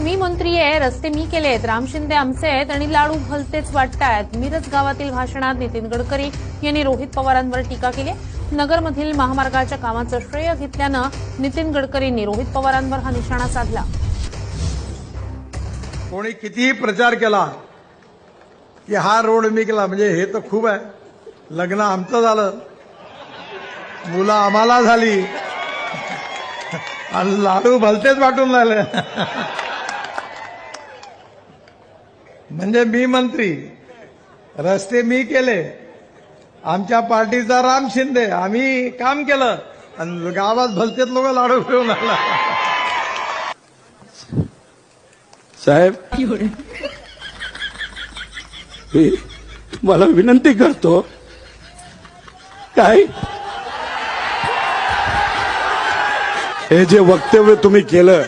मी मंत्री आहे रस्ते मी केलेत राम शिंदे आमचे आहेत आणि लाडू भलतेच वाटतायत. मिरज गावातील भाषणात नितीन गडकरी यांनी रोहित पवारांवर टीका केली. नगरमधील महामार्गाच्या कामाचं श्रेय घेतल्यानं नितीन गडकरींनी रोहित पवारांवर हा निशाणा साधला. कोणी कितीही प्रचार केला की हा रोड मी केला म्हणजे हे तर खूप आहे. लग्न आमचं झालं. मुलं आम्हाला झाली. आणि लाडू भलतेच वाटून राहिले. म्हणजे मी मंत्री. रस्ते मी केले. आमच्या पार्टीचा राम शिंदे. आम्ही काम केलं. आणि गावात भलतेच लोक लाडू घेऊन आला. साहेब मी तुम्हाला विनंती करतो. काय? हे जे वक्तव्य तुम्ही केलं